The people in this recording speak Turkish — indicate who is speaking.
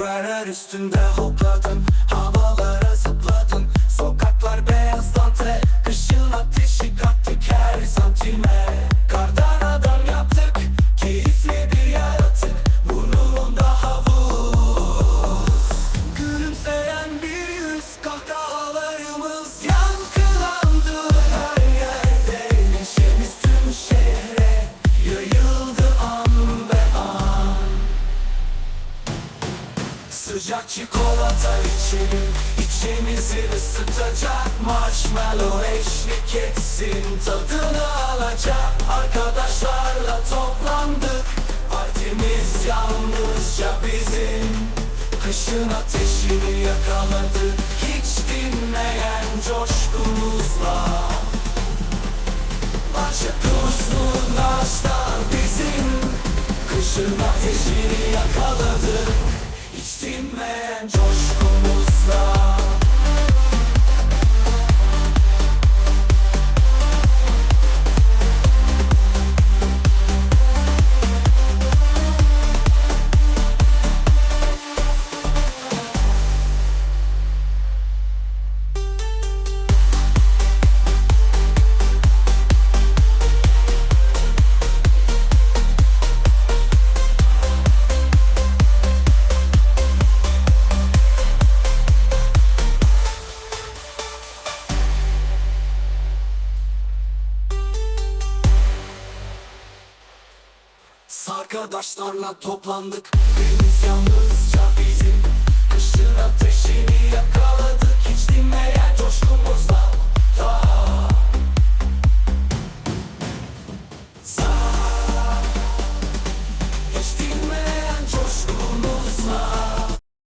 Speaker 1: Raylar üstünde hopladım Havalara zıpladım. Sokaklar beyaz dantel Kışın ateşi kattık her santime Sıcak çikolata içelim İçimizi ısıtacak Marshmallow eşlik etsin. Tadını alacak Arkadaşlarla toplandık. Partimiz yalnızca bizim. Kışın ateşini yakaladık Hiç dinmeyen coşkumuzla. Başa tuzlu naşlar bizim. Kışın ateşini yakaladık Hiç dinmeyen coşkumuzla Arkadaşlarla toplandık. Biz yalnızca